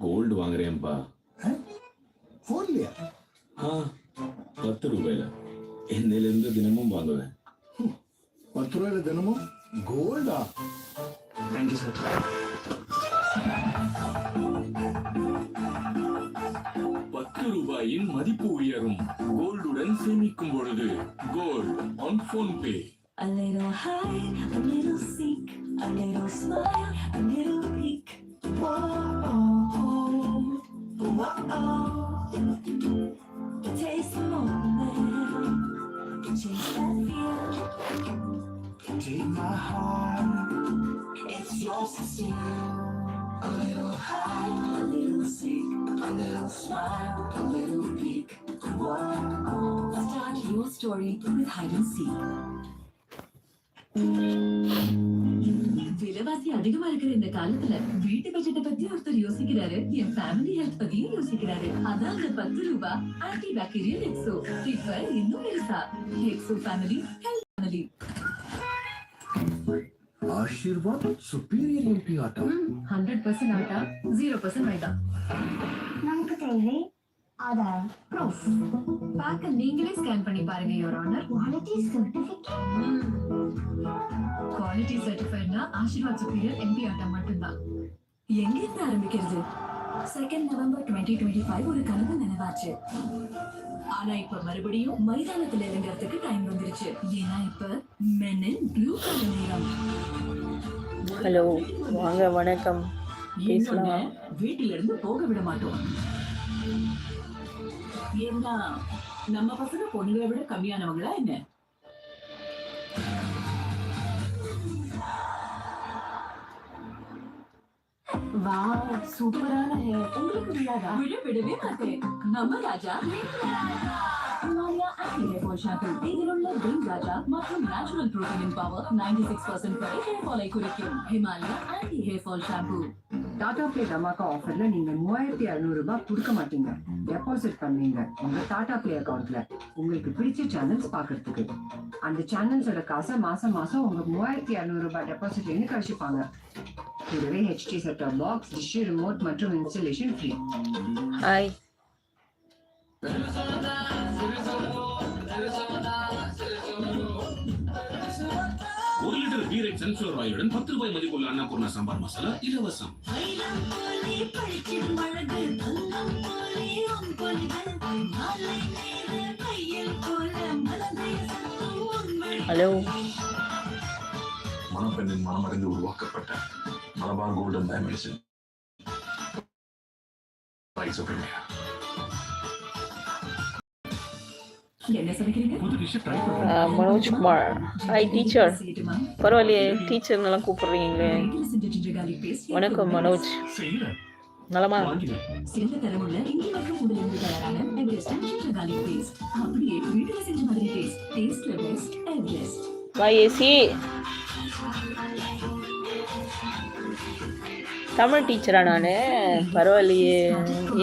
Gold வாங்குறேன்ப்பா போன்லையா ஆ பத்து ரூபாயில. என்னையிலிருந்து தினமும் வாங்குவேன். பத்து ரூபாயில தினமும்? கோல்டா தேங்க்யூ சார் பத்து ரூபாயின் மதிப்பு உயரும். கோல்டுடன் சேமிக்கும் பொழுது gold on PhonePe A little high, a little seek, a little smile, a little peek. Whoa, Story with hide and seek. விலைவாசி அதிகமா இருக்கிற இந்த காலத்துல வீட்டு பட்ஜெட்டை பத்தி ஒருத்தர் யோசிக்கிறாரு என் ஃபேமிலி ஹெல்த் பத்தியும் யோசிக்கிறாரு அதான் அந்த பத்து ரூபாய் ஆன்டி பாக்டீரியல் எக்ஸோ இப்ப இன்னும் பெருசா Exo family health family Aashirvaad superior MP ஆட்டம் hundred percent atta zero percent maida நமக்கு தேவை ஆதார் ப்ரூஃப் பேக்க நீங்களே ஸ்கேன் பண்ணி பாருங்க your honour quality certificate quality சர்டிஃபைட்னா Aashirvaad superior MP atta மட்டும்தான். எங்க இருந்து ஆரம்பிக்கிறது? Second November twenty twenty five ஒரு கனவு நினைவாச்சு ஆனா இப்ப மறுபடியும் மைதானத்துல இறங்குறதுக்கு டைம் வந்துருச்சு. ஏன்னா இப்ப மெனின் ப்ளூ கலர் நேரம். ஹலோ வாங்க வணக்கம். பேசலாம். வீட்டில இருந்து போக விட மாட்டோம். ஏன்னா நம்ம பசங்க பொண்ணுங்களை விட கம்மியானவங்களா என்ன? வாவ் சூப்பரான ஹேர் உங்களுக்கு விழாதா விட விடவே மாட்டேன். நம்ம ராஜா Himalaya anti hair fall shampoo இதில் உள்ள விங் ராஜா மற்றும் natural protein power 96% six percent வரை ஹேர் ஃபாலை குறைக்கும். Himalaya anti hair fall shampoo Tata Play Dhamaka ஆஃபர்ல நீங்க மூவாயிரத்தி அறுநூறு ரூபாய் கொடுக்க மாட்டீங்க. டெபாசிட் பண்ணுவீங்க உங்க டாடா பிளே அக்கவுண்ட்ல உங்களுக்கு பிடிச்ச சேனல்ஸ் பாக்குறதுக்கு அந்த சேனல்ஸோட காசை மாசம் மாசம் உங்க மூவாயிரத்தி அறுநூறு ரூபாய் டெபாசிட்ல இருந்து கழிச்சுப்பாங்க. கூடவே ஹெச்டி செட்டர் பாக்ஸ் டிஷ் ரிமோட் மற்றும் இன்ஸ்டலேஷன் ஃப்ரீ ஹாய் ஒரு லிட்டர் பீரை சன்ஃபிளவர் ஆயிலுடன் பத்து ரூபாய் மதிப்புள்ள அன்னபூர்ணா சாம்பார் மசாலா இலவசம் ஹலோ மணப்பெண்ணின் மனமறிந்து உருவாக்கப்பட்ட ஆஃப் இந்தியா என்ன சமைக்கிறீங்க? புது dish try Manojkumar hi teacher? பரவாயில்லையே டீச்சர் நல்லா கூப்பிடுறீங்களே. வணக்கம் மனோஜ். நலமா? சிறந்த தரமுள்ள இஞ்சி மற்றும் உடலிருந்து தயாரான எவரெஸ்ட் ginger garlic paste. அப்படியே வீட்டில் செஞ்ச மாதிரி டேஸ்ட் டேஸ்ட்ல பெஸ்ட் எவரெஸ்ட் வா ஏசி. தமிழ் டீச்சரா நான்? பரவாயில்லையே.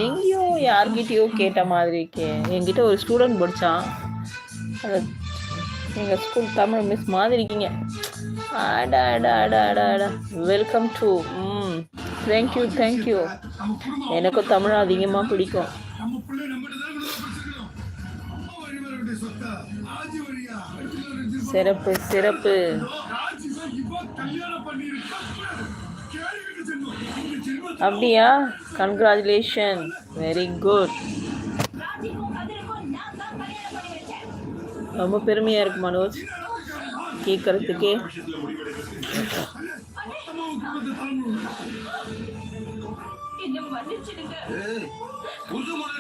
எங்கேயோ யார்கிட்டயோ கேட்ட மாதிரி இருக்கே. என்கிட்ட ஒரு ஸ்டூடெண்ட் படித்தான் அது எங்கள் ஸ்கூல் தமிழ் மிஸ் மாதிரி இருக்கீங்க. அடா அடா அடா அடா அடா. வெல்கம் டு ம். தேங்க்யூ தேங்க்யூ எனக்கும் தமிழ் அதிகமாக பிடிக்கும். சிறப்பு சிறப்பு. அப்படியா? கங்க்ராச்சுலேஷன் வெரி குட் ரொம்ப பெருமையாக இருக்கு மனோஜ். கேட்குறதுக்கே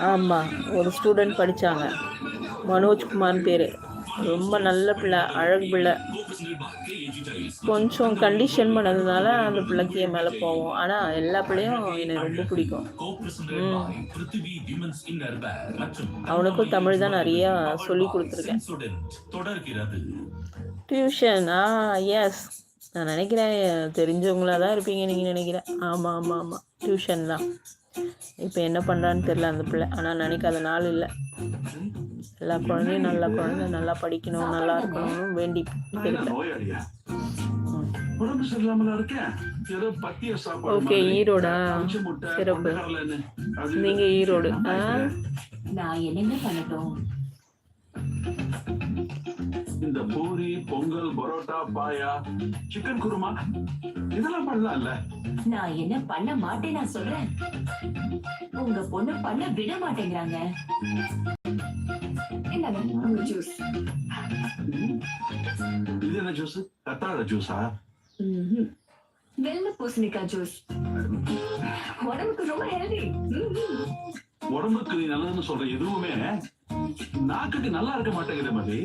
ஆமாம் ஒரு ஸ்டூடெண்ட் படித்தாங்க மனோஜ்குமார்னு பேர். ரொம்ப நல்ல பிள்ளை அழகு பிள்ளை. கொஞ்சம் கண்டிஷன் பண்ணதுனால அந்த பிள்ளைக்கு என் மேலே போவோம் ஆனால் எல்லா பிள்ளையும் எனக்கு ரொம்ப பிடிக்கும். அவனுக்கும் தமிழ் தான் நிறையா சொல்லி கொடுத்துருக்கேன். டியூஷன் ஆ எஸ் நான் நினைக்கிறேன் தெரிஞ்சவங்களா தான் இருப்பீங்க நீங்கள் நினைக்கிறேன். ஆமாம் ஆமாம் ஆமாம் டியூஷன் தான். இப்போ என்ன பண்ணுறான்னு தெரில அந்த பிள்ளை. ஆனால் நினைக்காத நாள் இல்லை. எல்லா குழந்தையும் நல்ல குழந்தை நல்லா படிக்கணும் நல்லா இருக்கணும்னு வேண்டி தெரியல உடம்பு சரியில்லாமல இருக்கேன் ஏதோ பத்திய சாப்பாடு ஓகே. ஈரோடா? முட்டை, சிறப்பு. நீங்க ஈரோடு? நான் என்னென்ன பண்ணட்டும்? இந்த பூரி பொங்கல் பரோட்டா பாயா சிக்கன் குருமா இதெல்லாம் பண்ணலாம்ல. நான் என்ன பண்ண மாட்டேன் நான் சொல்றேன். உங்க பொண்ணு பண்ண விட மாட்டேங்கிறாங்க. என்னங்க? ஜூஸ் இது என்ன ஜூஸ் கத்தாழ ஜூஸா வெள்ளை பூசணிக்காய் ஜூஸ்? உடம்புக்கு ரொம்ப ஹெல்தி உடம்புக்கு நீ நல்லதுன்னு சொல்ற எதுவுமே நாக்குக்கு நல்லா இருக்க மாட்டேங்குது மாதிரி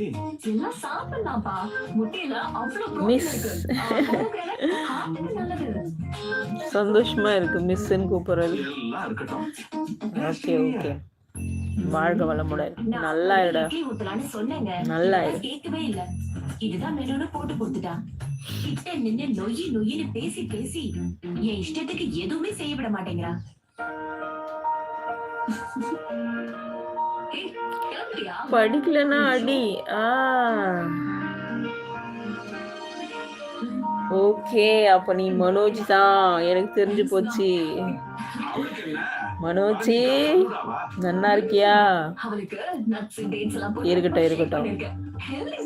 எல்லாம் சாப்பிடலாம்ப்பா. முட்டையில அவ்வளவு நல்லது. சந்தோஷமா இருக்கு மிஸ்ன்னு கூப்பிடுறது. எல்லாம் இருக்கட்டும். ஓகே ஓகே வாழ்க வளமுடன். நல்லா இருடா. நல்லா. கேட்கவே இல்ல. இதுதான் மெனுன்னு போட்டு கொடுத்துட்டான். கிட்ட நின்னு நொய்யி நொய்யின்னு பேசி பேசி என் இஷ்டத்துக்கு எதுவுமே செய்ய விட கிளம்புறியா? படிக்கலன்னா அடி. ஆ. ஓகே அப்ப நீ மனோஜ் தான். எனக்கு தெரிஞ்சு போச்சு. மனோஜி நன்னா இருக்கியா? இருக்கட்டும், இருக்கட்டும்.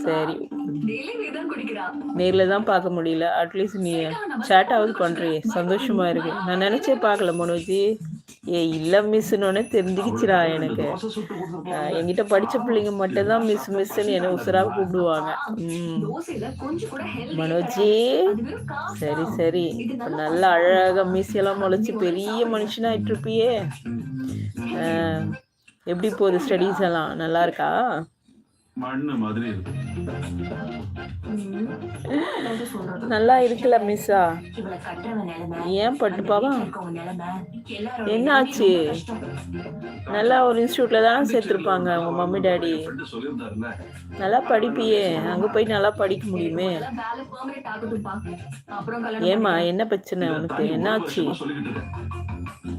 சரி. நேரில் தான் நேர்ல தான் பார்க்க முடியல. அட்லீஸ்ட் நீ சேட்டாவது பண்ணுறியே சந்தோஷமா இருக்கு. நான் நினைச்சே பார்க்கல மனோஜி. ஏ இல்ல மிஸ்னோடனே தெரிஞ்சுக்கிச்சுடா எனக்கு. என்கிட்ட படிச்ச பிள்ளைங்க மட்டும் தான் மிஸ் மிஸ்ன்னு என்ன உசுராக கூப்பிடுவாங்க. ம். மனோஜி சரி சரி. நல்லா அழகாக மீசையெல்லாம் முளைச்சு பெரிய மனுஷனாயிட்டு இருப்பியே எப்படி போகுது ஸ்டடீஸ் எல்லாம்? நல்லா இருக்கா. நல்லா இருக்குல்ல மிஸ்ஸா? ஏன் பட்டுப்பாவா என்ன ஆச்சு? நல்லா ஒரு இன்ஸ்டியூட்ல தானே சேர்த்துருப்பாங்க உங்க மம்மி டாடி. நல்லா படிப்பியே. அங்க போய் நல்லா படிக்க முடியுமே. ஏமா. என்ன பிரச்சனை உனக்கு? தாண்டி ஒரு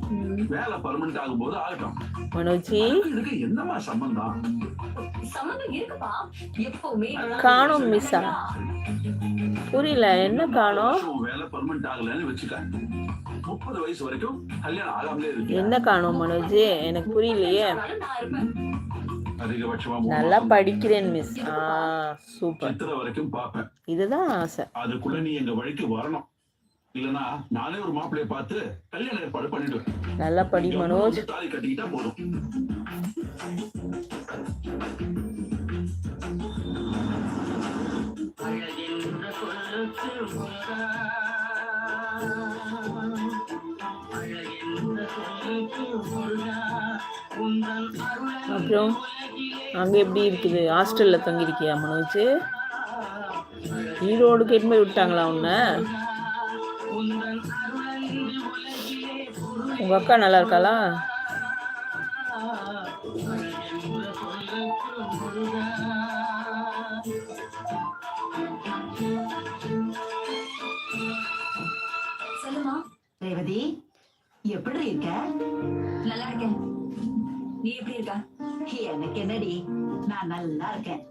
வேலை பர்மனெண்ட் ஆகும்போது ஆகட்டும். மனோஜி. இதுக்கு என்னமா சம்பந்தம்? சம்மந்தம் இருக்குப்பா. எப்பவுமே காணோம் மிஸ்ஸா. புரியல என்ன காணோம்? வேலை பர்மனெண்ட் ஆகலன்னு வச்சுக்க முப்பது வயசு வரைக்கும் கல்யாணம் ஆகாமலே இருக்கு என்ன காணோம் மனோஜி? எனக்கு புரியலையே. நல்லா படிக்கிறேன் மிஸ். ஆ சூப்பர். சித்திரை வரைக்கும் பார்ப்பேன். இதுதான் ஆசை. அதுக்குள்ள நீ எங்க வழிக்கு வரணும். இல்லனா நானே ஒரு மாப்பிள்ளைய பார்த்து கல்யாண ஏற்பாடு பண்ணிடுவேன். நல்லா படி மனோஜ். தாலி கட்டிக்கிட்டா போதும். அப்புறம் அங்க எப்படி இருக்குது? ஹாஸ்டல்ல தங்கியிருக்கியா மனோஜ்? ஈரோடு கேட்டு போய் விட்டாங்களா உன்னை? உங்க அக்கா நல்லா இருக்காளா? சொல்லுமா. ரேவதி எப்படி இருக்க? நல்லா இருக்கேன். நீ எப்படி இருக்க? எனக்கு என்னடி? நான் நல்லா இருக்கேன்.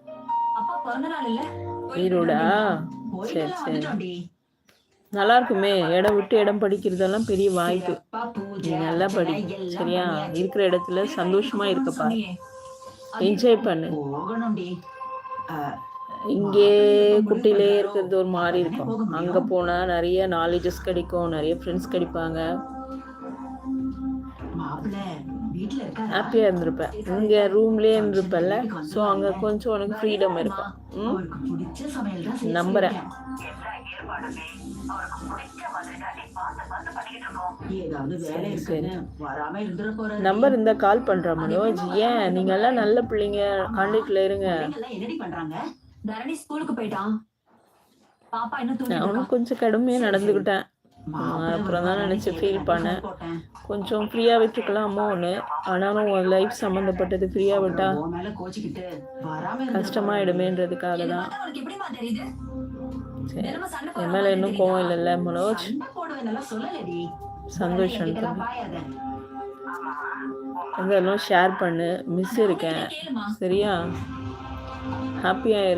அப்பா பிறந்த நாள் இல்ல? ஈரோடா? போயிட்டு சரி சரி. வந்துட்டோம்டி. நல்லா இருக்குமே இடம் விட்டு இடம் படிக்கிறதெல்லாம் பெரிய வாய்ப்பு. நீ நல்லா படி சரியா? இருக்கிற இடத்துல சந்தோஷமா இருக்கப்பா. என்ஜாய் பண்ணு. இங்கே குட்டிலே இருக்கிறது ஒரு மாதிரி இருக்கும். அங்கே போனால் நிறைய நாலேஜஸ் கிடைக்கும். நிறைய ஃப்ரெண்ட்ஸ் கிடைப்பாங்க. ஹாப்பியாக இருந்திருப்பேன். இங்கே ரூம்லேயே இருந்திருப்பேன்ல. ஸோ அங்கே கொஞ்சம் உனக்கு ஃப்ரீடம் இருக்கும். ம் அவருக்கு பிடிச்ச சமையல் தான். செஞ்சு நம்புறேன். ஏதாவது வேலை சரி, இருக்குன்னு வராம இருந்துட போறாரு. நம்பர் இருந்தால் கால் பண்ணுறேன் மனோஜ். ஏன்? நீங்கள்லாம் நல்ல பிள்ளைங்க. கான்டாக்டில் இருங்க. என்னடி பண்றாங்க? தரணி ஸ்கூலுக்கு போயிட்டான். பாப்பா இன்னும் அவனும் கொஞ்சம் கடுமையாக நடந்துக்கிட்டேன். அப்புறம் தான் நினைச்சு எனக்கு பண்ணேன். கொஞ்சம் ஃப்ரீயாக விட்டுருக்கலாமோன்னு ஆனாலும் உன் லைஃப் சம்மந்தப்பட்டது ஃப்ரீயாக விட்டா கஷ்டமாயிடுமேன்றதுக்காக தான். சரி. என் மேலே இன்னும்? கோவம் இல்லைல்ல மனோஜ்? சந்தோஷம். இதெல்லாம் ஷேர் பண்ணு. மிஸ் இருக்கேன். சரியா? ஹாப்பியாக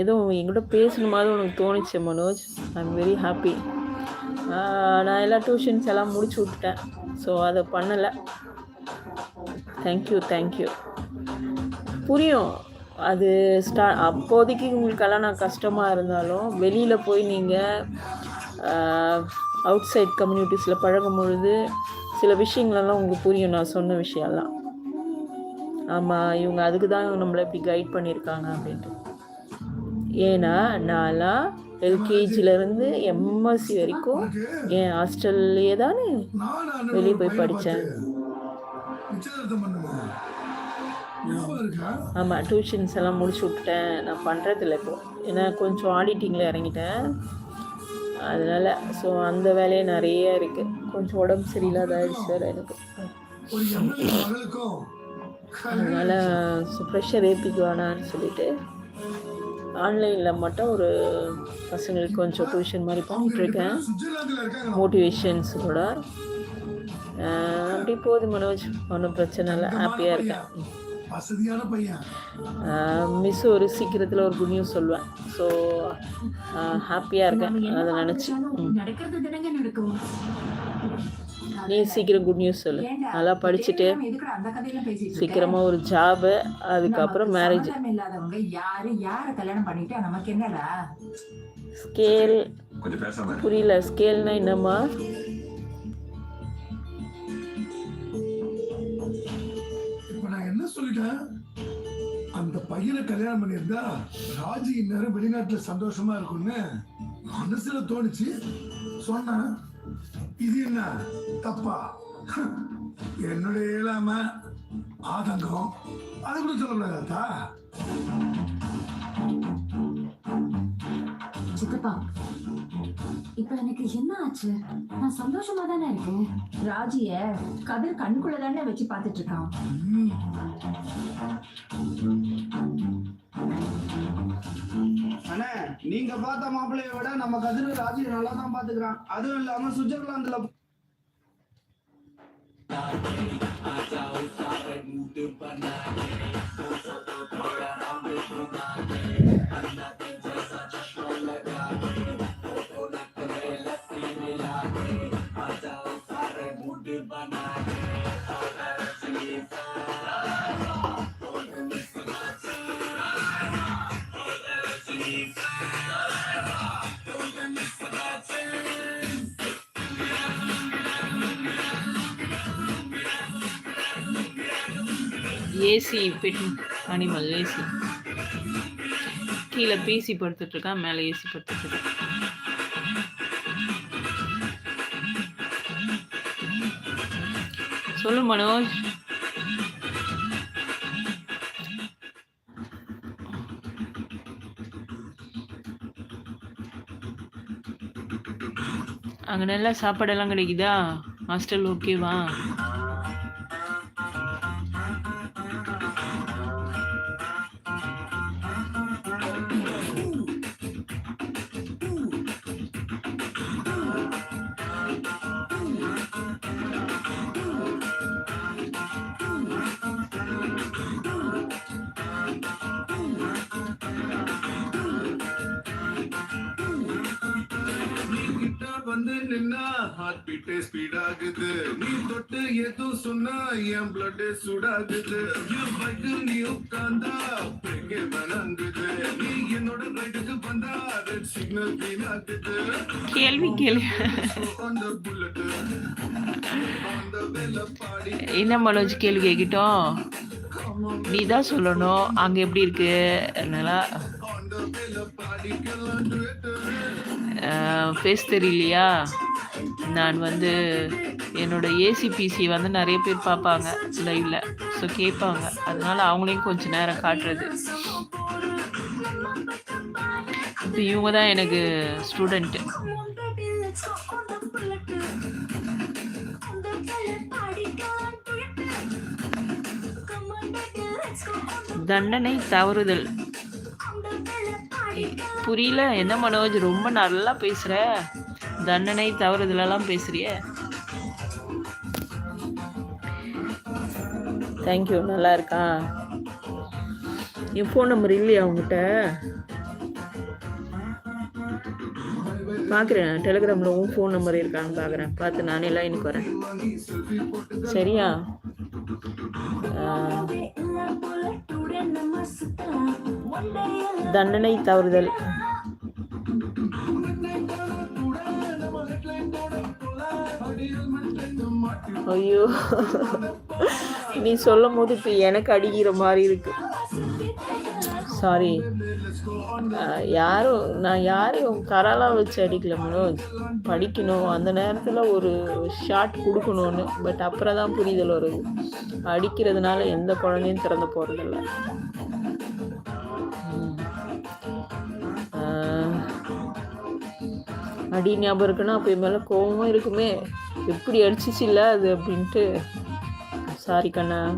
ஏதோ எங்கூட பேசணுமாவது உனக்கு தோணுச்சு Manoj. I am very happy நான் எல்லா டியூஷன்ஸ் எல்லாம் முடிச்சு விட்டுட்டேன். ஸோ அதை பண்ணலை. தேங்க்யூ தேங்க்யூ புரியும். அது ஸ்டா அப்போதைக்கு உங்களுக்கெல்லாம் நான் கஷ்டமாக இருந்தாலும் வெளியில் போய் நீங்கள் அவுட் சைட் கம்யூனிட்டிஸில் பழகும் பொழுது சில விஷயங்களெல்லாம் உங்களுக்கு புரியும். நான் சொன்ன விஷயம்லாம். ஆமாம் இவங்க அதுக்கு தான் நம்மளை இப்படி கைட் பண்ணியிருக்காங்க அப்படின்ட்டு. ஏன்னா நான்லாம் எல்கேஜிலேருந்து எம்எஸ்சி வரைக்கும் என் ஹாஸ்டல்லையே தானே வெளியே போய் படித்தேன் ஆமாம் டியூஷன்ஸ் எல்லாம் முடிச்சு விட்டுட்டேன். நான் பண்ணுறதில்ல இப்போ. ஏன்னா கொஞ்சம் ஆடிட்டிங்கில் இறங்கிட்டேன். அதனால் ஸோ அந்த வேலையே நிறைய இருக்குது கொஞ்சம் உடம்பு சரியில்லாத ஆயிடுச்சு வேறு எனக்கு. அதனால் ப்ரெஷர் ஏற்றிக்க வேணான்னு சொல்லிட்டு ஆன்லைனில் மட்டும் ஒரு பசங்களுக்கு கொஞ்சம் டியூஷன் மாதிரி பண்ணிகிட்ருக்கேன் மோட்டிவேஷன்ஸோட அப்படி போகுது மனோஜ். ஒன்றும் பிரச்சனை இல்லை. ஹாப்பியாக இருக்கேன். மிஸ் ஒரு சீக்கிரத்தில் ஒரு குட் நியூஸ் சொல்லுவேன். ஸோ ஹாப்பியாக இருக்கேன். அதை நினச்சி. நீ சீக்கிரம் குட் நியூஸ் சொல்லு. நல்லா படிச்சுட்டு? சீக்கிரமாக ஒரு ஜாபு அதுக்கப்புறம் மேரேஜ் இல்லாதவங்க யாரு யார கல்யாணம் பண்ணிட்டா நமக்கு என்னடா? ஸ்கேல் புரியல ஸ்கேல்னா என்னம்மா? இப்ப நான் என்ன சொல்லிட்டேன்? அந்த பையனை கல்யாணம் பண்ணியிருந்தா ராஜி இந்நேரம் வெளிநாட்டுல சந்தோஷமா இருக்கும்னு மனசுல தோணுச்சு. சொன்னேன். இது என்ன தப்பா? என்னுடைய இயலாம ஆதங்கம். அது கூட சொல்லக்கூடாதா சித்தப்பா இப்ப எனக்கு என்ன ஆச்சு? நான் சந்தோஷமா தானே இருக்கேன்? ராஜிய கதிர் கண்ணுக்குள்ள தானே வச்சு பார்த்துட்டு இருக்கான். நீங்க பார்த்த மாப்பிள்ளைய விட நம்ம கதிர ராஜி நல்லா தான் பாத்துக்கிறான் அதுவும் இல்லாம சுவிட்சர்லாந்துல ஏசி பெட் அனிமல் ஏசி. கீழே பிசி படுத்துட்டு இருக்கான் மேலே ஏசி படுத்துட்டு இருக்கான் சொல்லு மனோஜ். அங்கே நல்லா சாப்பாடெல்லாம் கிடைக்குதா? ஹாஸ்டல் ஓகேவா தொட்டு எதுவும் சொன்னா என் பிளட் சூடாகுது. என் பைக்கு நீ உட்கார்ந்தா பிரேக்கே வணங்குது நீ என்னோட ரைட்டுக்கு வந்தா ரெட் சிக்னல் ஆகுது கேள்வி கேள்வி. அந்த புல்லட் அந்த என்ன மனோஜ் கேள்வி கேட்கிட்டோம்? நீ தான் சொல்லணும். அங்கே எப்படி இருக்கு? நல்லா ஃபேஸ் தெரியலையா? நான் வந்து என்னோட ஏசிபிசி வந்து நிறைய பேர் பார்ப்பாங்க. லைவில் ஸோ கேட்பாங்க. அதனால் அவங்களையும் கொஞ்சம் நேரம் காட்டுறது. இப்போ இவங்க தான் எனக்கு ஸ்டூடெண்ட்டு தண்டனை தவறுதல். புரியல. என்ன மனோஜ்? ரொம்ப நல்லா பேசுகிற தண்டனை தவறுதலெல்லாம் பேசுறிய? தேங்க்யூ நல்லா இருக்கா என் ஃபோன் நம்பர் இல்லையா அவங்ககிட்ட பார்க்குறேன் டெலிகிராமில் உன் ஃபோன் நம்பர் இருக்கான்னு பார்க்குறேன் பார்த்து நானே எல்லாம் எனக்கு வரேன். சரியா? தண்டனை தவறுதல். ஐயோ. நீ சொல்லும் போது இப்போ எனக்கு அடிக்கிற மாதிரி இருக்கு. சாரி யாரும் நான் யாரையும் கராலாம் வச்சு அடிக்கல மனோஜ். படிக்கணும். அந்த நேரத்தில் ஒரு ஷாட் கொடுக்கணும்னு. பட் அப்புறம் தான் புரிதல் வருது. அடிக்கிறதுனால எந்த குழந்தையும் திறந்து போகிறதில்ல அடி ஞாபகம் இருக்குன்னா அப்போ மேலே கோபமும் இருக்குமே. எப்படி அடிச்சிச்சு இல்லை அது அப்படின்ட்டு. சாரி கண்ணா.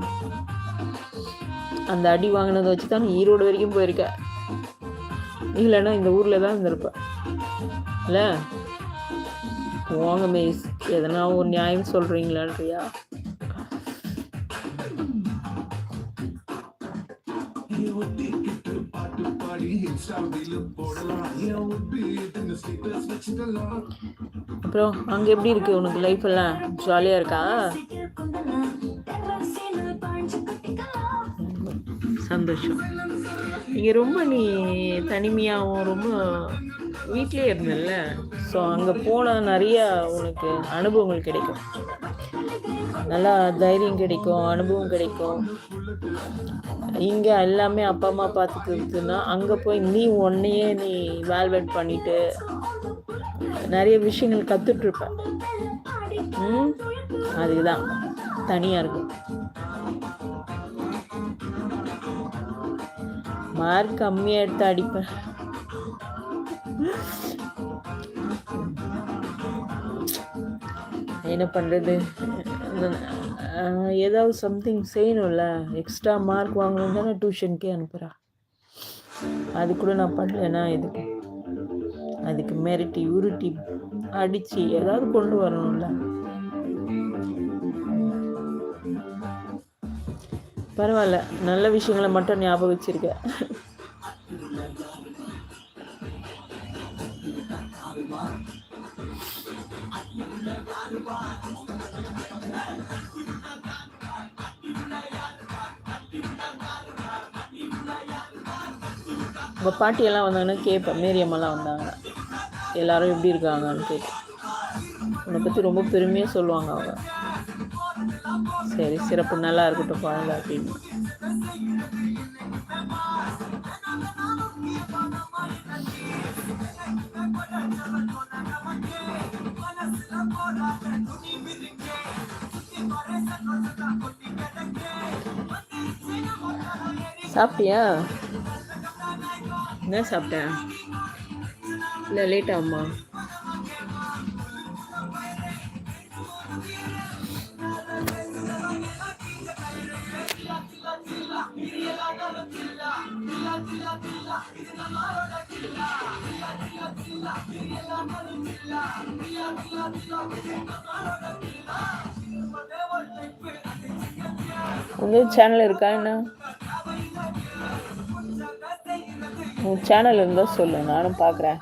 அந்த அடி வாங்கினதை வச்சு தான் ஈரோடு வரைக்கும் போயிருக்க. இல்லைன்னா இந்த ஊரில் தான் இருந்திருப்பேன் இல்லை? போங்க மிஸ். எதனா ஒரு நியாயம் சொல்கிறீங்களான்றியா அப்புறம் அங்கே எப்படி இருக்கு உனக்கு லைஃப் எல்லாம்? ஜாலியாக இருக்கா? சந்தோஷம். இங்கே ரொம்ப நீ தனிமையாகவும் ரொம்ப வீட்டிலே இருந்தல்ல? ஸோ அங்கே போனால் நிறைய உனக்கு அனுபவங்கள் கிடைக்கும். நல்லா தைரியம் கிடைக்கும் அனுபவம் கிடைக்கும். இங்கே எல்லாமே அப்பா அம்மா பார்த்துக்கிறதுன்னா அங்கே போய் நீ உன்னையே நீ வேல்வேட் பண்ணிட்டு நிறைய விஷயங்கள் கற்றுட்ருப்ப ம்? அதுதான் தனியாக இருக்கும் மார்க் கம்மியாக எடுத்து அடிப்பேன் என்ன பண்ணுறது ஏதாவது சம்திங் செய்யணும்ல எக்ஸ்ட்ரா மார்க் வாங்கணும் தானே டியூஷனுக்கே அனுப்புகிறா அது கூட நான் பண்ணலன்னா இதுக்கு அதுக்கு மிரட்டி உருட்டி அடித்து ஏதாவது கொண்டு வரணும்ல. பரவாயில்ல நல்ல விஷயங்களை மட்டும் ஞாபகம் வச்சிருக்க. இப்போ பாட்டியெல்லாம் வந்தாங்கன்னா கேட்பேன். மேரியம்மாலாம் வந்தாங்கன்னா. எல்லாரும் எப்படி இருக்காங்கன்னு கேட்பேன். உன்னை பற்றி ரொம்ப பெருமையாக சொல்லுவாங்க அவங்க. சரி சிறப்பு. நல்லா இருக்கட்டும் குழந்தை அப்படின்னு. சாப்பிட்டியா? என்ன சாப்பிட்டேன் இல்லை லேட் ஆகுமா? உங்கள் சேனல் இருக்கா என்ன? உன் சேனல் இருந்தால் சொல்லு நானும் பார்க்குறேன்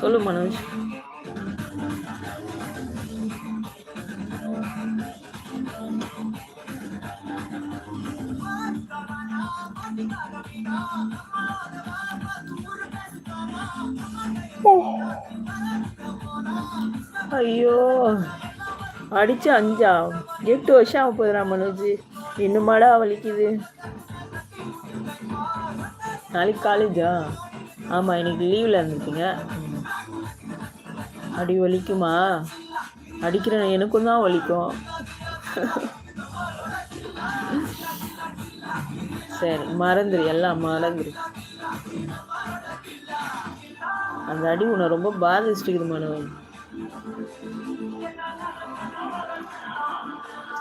சொல்லு மனோஜ். அடிச்சு அஞ்சா? எட்டு வருஷம் ஆக போதுடா மனோஜ். இன்னுமாடா வலிக்குது? நாளைக்கு காலேஜா ஆமாம் இன்னைக்கு லீவில் இருந்துருக்கீங்க. அடி வலிக்குமா? அடிக்கிற எனக்கும் தான் வலிக்கும். சரி மறந்துரு எல்லாம் மறந்துரு. அந்த அடி உன்னை ரொம்ப பாதிச்சிட்டுக்குது மனோஜ்.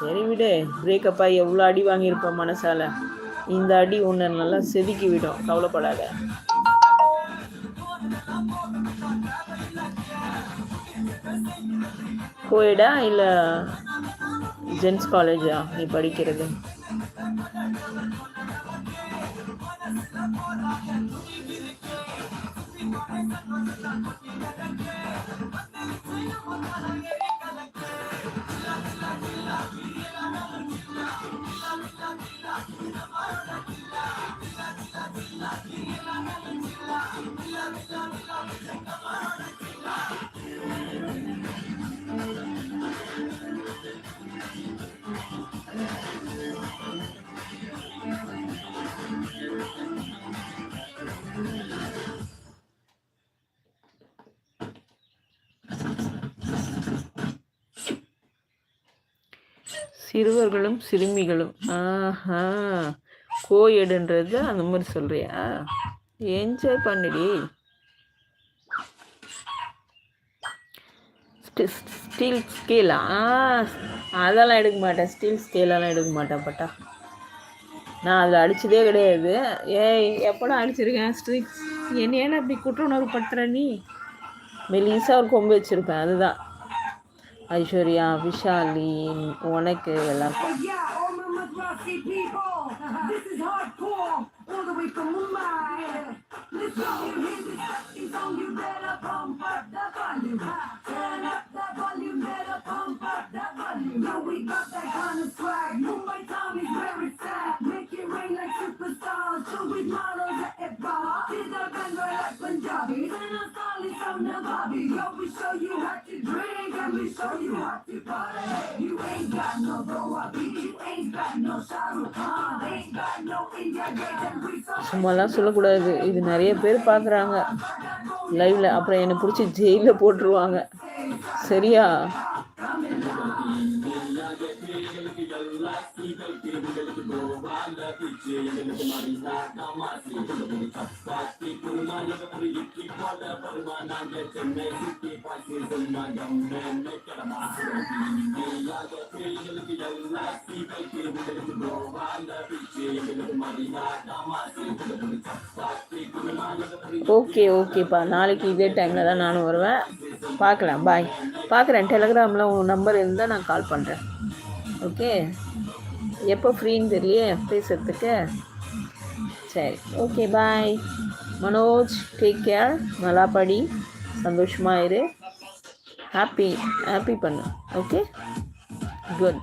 சரி விடு. பிரேக்கப் ஆகி எவ்வளோ அடி வாங்கியிருப்போம் மனசால். இந்த அடி உன்னை நல்லா செதுக்கி விடும். கவலைப்படாத. கோயடா இல்லை ஜென்ஸ் காலேஜா நீ படிக்கிறது. Thank you. சிறுவர்களும் சிறுமிகளும். ஆஹா. கோயடுன்றது அந்த மாதிரி சொல்றியா? என்ஜாய் பண்ணுடி. ஸ்டீல் ஸ்கேலா அதெல்லாம் எடுக்க மாட்டேன். ஸ்டீல் ஸ்கேலெல்லாம் எடுக்க மாட்டேன் பட்டா. நான் அதில் அடிச்சதே கிடையாது. ஏய் எப்படா அடிச்சிருக்கேன்? ஸ்ட்ரிக்ஸ் என்ன ஏன்னா அப்படி குற்ற உணர்வு படுத்துற நீ? மெலிசாக ஒரு கொம்பு வச்சுருப்பேன் அதுதான். ஐஸ்வர்யா விஷாலி உனக்கு எல்லாம் Yeah, all my Madrasi people. This is hardcore, all the way from Mumbai. Listen, you hear this sexy song, you better pump up the volume. Turn up the volume, better pump up the volume. Now we got that kind of swag. Mumbai town is very sad. Make it rain like superstars. Show with models at a bar. Did the band like Punjabi. Then I call it from the Bobby. Yo, drink you have to party. You ain't got no Goa beat. You ain't got no Shahrukh Khan. Ain't got no India Gate and we so சும்மாலாம் சொல்லக்கூடாது இது நிறைய பேர் பார்க்குறாங்க லைவில் அப்புறம் என்னை பிடிச்சி ஜெயிலில் போட்டுருவாங்க சரியா ஓகே ஓகேப்பா நாளைக்கு இதே டைமில் தான் நானும் வருவேன். பார்க்கலாம். பாய் பார்க்குறேன். டெலகிராமில் உங்கள் நம்பர் இருந்தால் நான் கால் பண்ணுறேன் ஓகே எப்போ ஃப்ரீன்னு தெரியலையே? பேசுறதுக்கு. சரி. Okay bye Manoj take care நல்லா படி சந்தோஷமாக இரு. ஹாப்பி ஹாப்பி பண்ணு. Okay good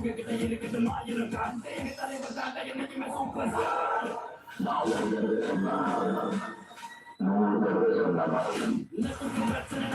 Bugün kita yenilikledim ayrılırken Sevgi talebimden de yenilgime son kızar Nasıl kuvvetsine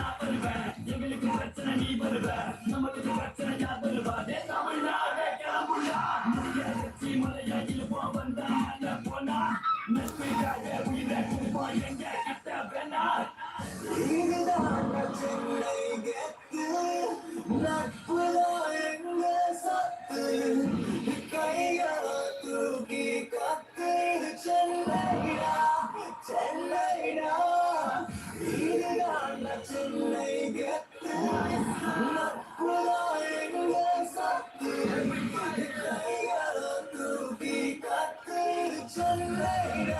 Later,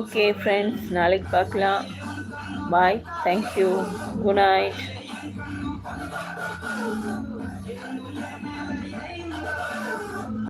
okay friends நாளைக்கு பார்க்கலாம். Bye thank you good night